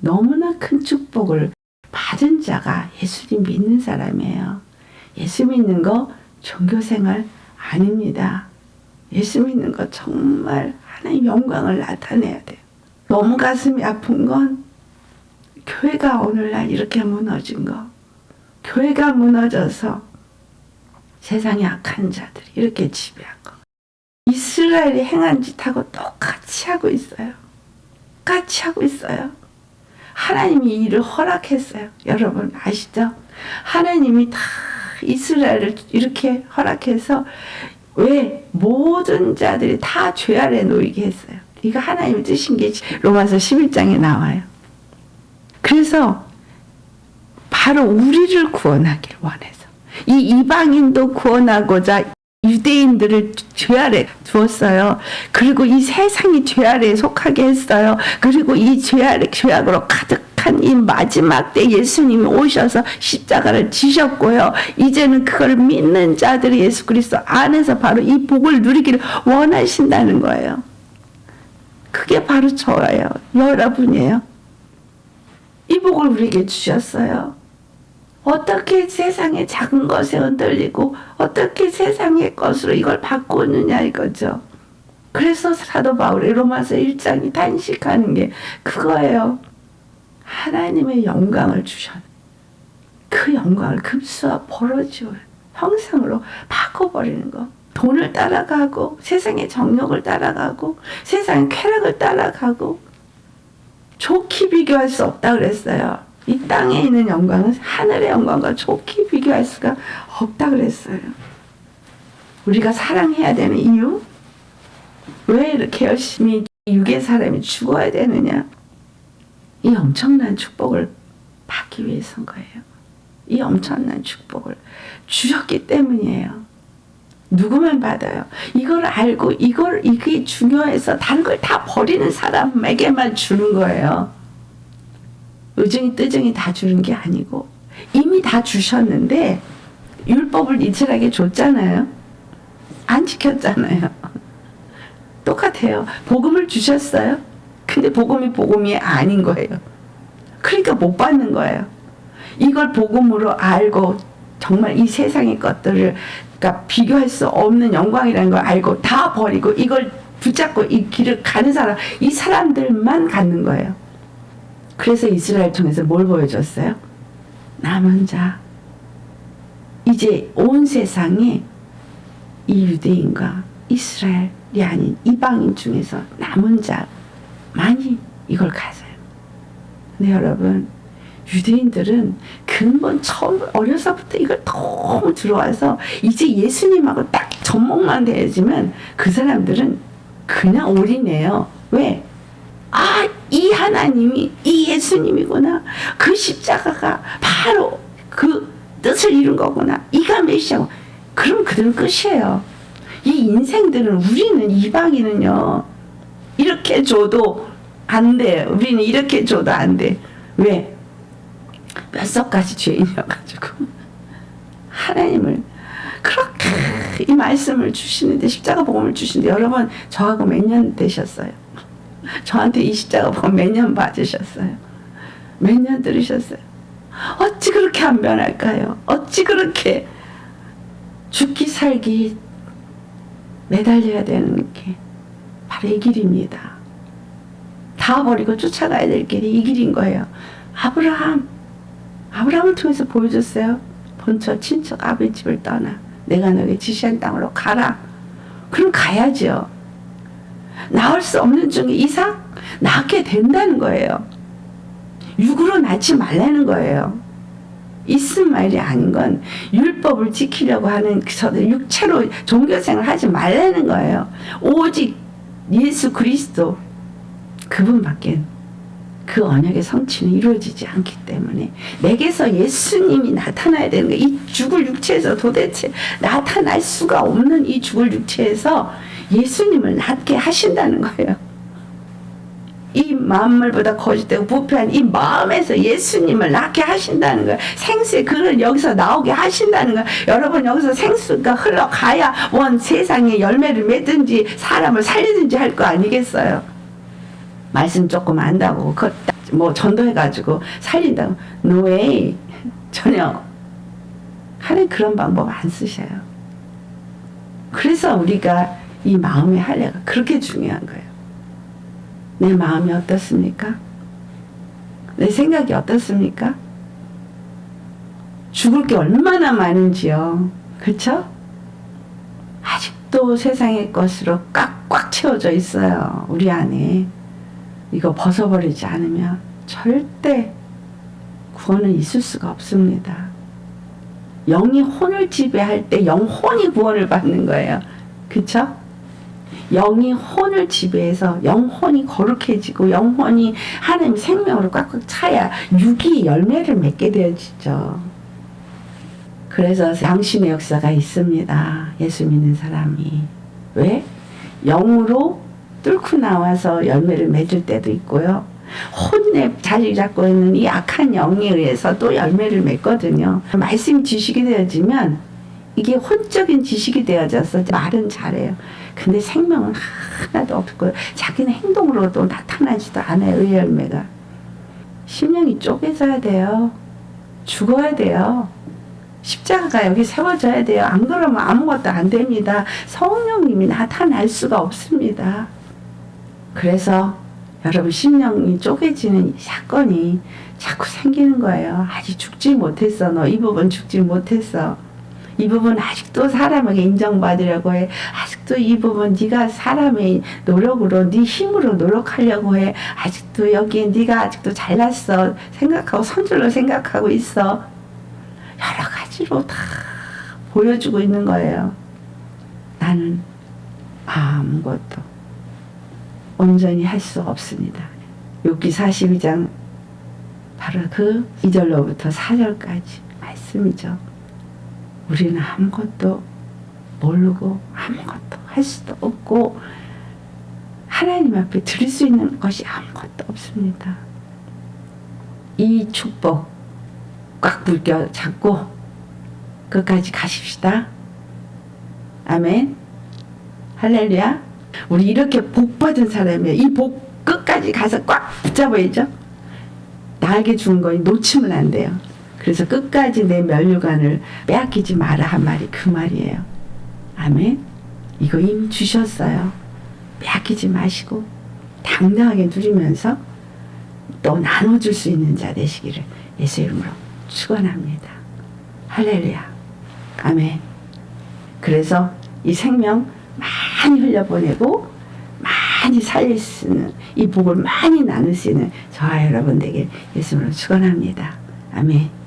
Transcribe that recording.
너무나 큰 축복을 받은 자가 예수님 믿는 사람이에요. 예수 믿는 거 종교 생활 아닙니다. 예수 믿는 거 정말 하나님 영광을 나타내야 돼요. 너무 가슴이 아픈 건 교회가 오늘날 이렇게 무너진 거. 교회가 무너져서 세상의 악한 자들이 이렇게 지배한 거. 이스라엘이 행한 짓하고 똑같이 하고 있어요. 똑같이 하고 있어요. 하나님이 이 일을 허락했어요. 여러분 아시죠? 하나님이 다 이스라엘을 이렇게 허락해서 왜 모든 자들이 다 죄 아래 놓이게 했어요. 이거 하나님의 뜻인 게 로마서 11장에 나와요. 그래서 바로 우리를 구원하길 원해서 이 이방인도 구원하고자 유대인들을 죄 아래 두었어요. 그리고 이 세상이 죄 아래에 속하게 했어요. 그리고 이 죄 아래 죄악으로 가득한 이 마지막 때 예수님이 오셔서 십자가를 지셨고요. 이제는 그걸 믿는 자들이 예수 그리스도 안에서 바로 이 복을 누리기를 원하신다는 거예요. 그게 바로 저예요. 여러분이에요. 이 복을 우리에게 주셨어요. 어떻게 세상의 작은 것에 흔들리고 어떻게 세상의 것으로 이걸 바꾸느냐 이거죠. 그래서 사도 바울의 로마서 1장이 단식하는 게 그거예요. 하나님의 영광을 주셨. 그 영광을 급수와 버러지와 형상으로 바꿔버리는 거. 돈을 따라가고 세상의 정욕을 따라가고 세상의 쾌락을 따라가고 좋게 비교할 수 없다 그랬어요. 이 땅에 있는 영광은 하늘의 영광과 좋게 비교할 수가 없다 그랬어요. 우리가 사랑해야 되는 이유? 왜 이렇게 열심히 육의 사람이 죽어야 되느냐? 이 엄청난 축복을 받기 위해서인 거예요. 이 엄청난 축복을 주셨기 때문이에요. 누구만 받아요. 이걸 알고 이걸 이게 중요해서 다른 걸 다 버리는 사람에게만 주는 거예요. 의증이 뜨증이 다 주는 게 아니고 이미 다 주셨는데 율법을 이슬하게 줬잖아요. 안 지켰잖아요. 똑같아요. 복음을 주셨어요. 근데 복음이 복음이 아닌 거예요. 그러니까 못 받는 거예요. 이걸 복음으로 알고 정말 이 세상의 것들을 그러니까 비교할 수 없는 영광이라는 걸 알고 다 버리고 이걸 붙잡고 이 길을 가는 사람 이 사람들만 갖는 거예요. 그래서 이스라엘 통해서 뭘 보여줬어요? 남은 자. 이제 온 세상에 이 유대인과 이스라엘이 아닌 이방인 중에서 남은 자만이 이걸 가져요. 근데 여러분, 유대인들은 근본 처음 어려서부터 이걸 너무 들어와서 이제 예수님하고 딱 접목만 되어지면 그 사람들은 그냥 올인해요. 왜? 아, 이 하나님이 이 예수님이구나. 그 십자가가 바로 그 뜻을 이룬 거구나. 이가 메시아고. 그럼 그들은 끝이에요. 이 인생들은 우리는 이방인은요. 이렇게 줘도 안 돼. 우리는 이렇게 줘도 안 돼. 왜? 뼛속까지 죄인이어가지고 하나님을 그렇게 이 말씀을 주시는데 십자가 복음을 주시는데 여러분 저하고 몇 년 되셨어요? 저한테 이 십자가 복음 몇년 받으셨어요? 몇 년 들으셨어요? 어찌 그렇게 안 변할까요? 어찌 그렇게 죽기 살기 매달려야 되는 게 바로 이 길입니다. 다 버리고 쫓아가야 될 길이 이 길인 거예요. 아브라함 아브라함을 통해서 보여줬어요. 본처 친척 아버지 집을 떠나 내가 너에게 지시한 땅으로 가라. 그럼 가야죠. 낳을 수 없는 중에 이삭 낳게 된다는 거예요. 육으로 낳지 말라는 거예요. 이스마엘이 아닌 건 율법을 지키려고 하는 그 저들 육체로 종교생활 하지 말라는 거예요. 오직 예수 그리스도 그분밖에 그 언약의 성취는 이루어지지 않기 때문에 내게서 예수님이 나타나야 되는 거예요. 이 죽을 육체에서 도대체 나타날 수가 없는 이 죽을 육체에서 예수님을 낫게 하신다는 거예요. 이 만물보다 거짓되고 부패한 이 마음에서 예수님을 낳게 하신다는 거예요. 생수의 그를 여기서 나오게 하신다는 거예요. 여러분 여기서 생수가 흘러가야 원 세상에 열매를 맺든지 사람을 살리든지 할 거 아니겠어요. 말씀 조금 안다고 그거 딱뭐 전도해가지고 살린다고 no 전혀 하나님 그런 방법 안 쓰셔요. 그래서 우리가 이 마음의 할례가 그렇게 중요한 거예요. 내 마음이 어떻습니까? 내 생각이 어떻습니까? 죽을 게 얼마나 많은지요. 그렇죠? 아직도 세상의 것으로 꽉꽉 채워져 있어요. 우리 안에. 이거 벗어버리지 않으면 절대 구원은 있을 수가 없습니다. 영이 혼을 지배할 때 영혼이 구원을 받는 거예요. 그쵸? 영이 혼을 지배해서 영혼이 거룩해지고 영혼이 하나님 생명으로 꽉꽉 차야 육이 열매를 맺게 되어지죠. 그래서 당신의 역사가 있습니다. 예수 믿는 사람이. 왜? 영으로 뚫고 나와서 열매를 맺을 때도 있고요. 혼내 자리 잡고 있는 이 악한 영에 의해서 또 열매를 맺거든요. 말씀 지식이 되어지면 이게 혼적인 지식이 되어져서 말은 잘해요. 근데 생명은 하나도 없고 자기는 행동으로도 나타나지도 않아요. 의 열매가. 심령이 쪼개져야 돼요. 죽어야 돼요. 십자가가 여기 세워져야 돼요. 안 그러면 아무것도 안 됩니다. 성령님이 나타날 수가 없습니다. 그래서 여러분 심령이 쪼개지는 이 사건이 자꾸 생기는 거예요. 아직 죽지 못했어. 너 이 부분 죽지 못했어. 이 부분 아직도 사람에게 인정받으려고 해. 아직도 이 부분 네가 사람의 노력으로 네 힘으로 노력하려고 해. 아직도 여기에 네가 아직도 잘났어 생각하고 선줄로 생각하고 있어. 여러 가지로 다 보여주고 있는 거예요. 나는 아무것도 온전히 할 수 없습니다. 욥기 42장 바로 그 2절로부터 4절까지 말씀이죠. 우리는 아무것도 모르고 아무것도 할 수도 없고 하나님 앞에 드릴 수 있는 것이 아무것도 없습니다. 이 축복 꽉 붙여 잡고 끝까지 가십시다. 아멘. 할렐루야. 우리 이렇게 복 받은 사람이에요. 이 복 끝까지 가서 꽉 붙잡아야죠. 나에게 준 거 놓치면 안 돼요. 그래서 끝까지 내 면류관을 빼앗기지 마라 한 말이 그 말이에요. 아멘. 이거 이미 주셨어요. 빼앗기지 마시고 당당하게 누리면서 또 나눠줄 수 있는 자 되시기를 예수 이름으로 축원합니다. 할렐루야. 아멘. 그래서 이 생명 많이 흘려보내고 많이 있는 이 복을 많이 있는 저와 여러분 되길 예수님으로 축원합니다. 아멘.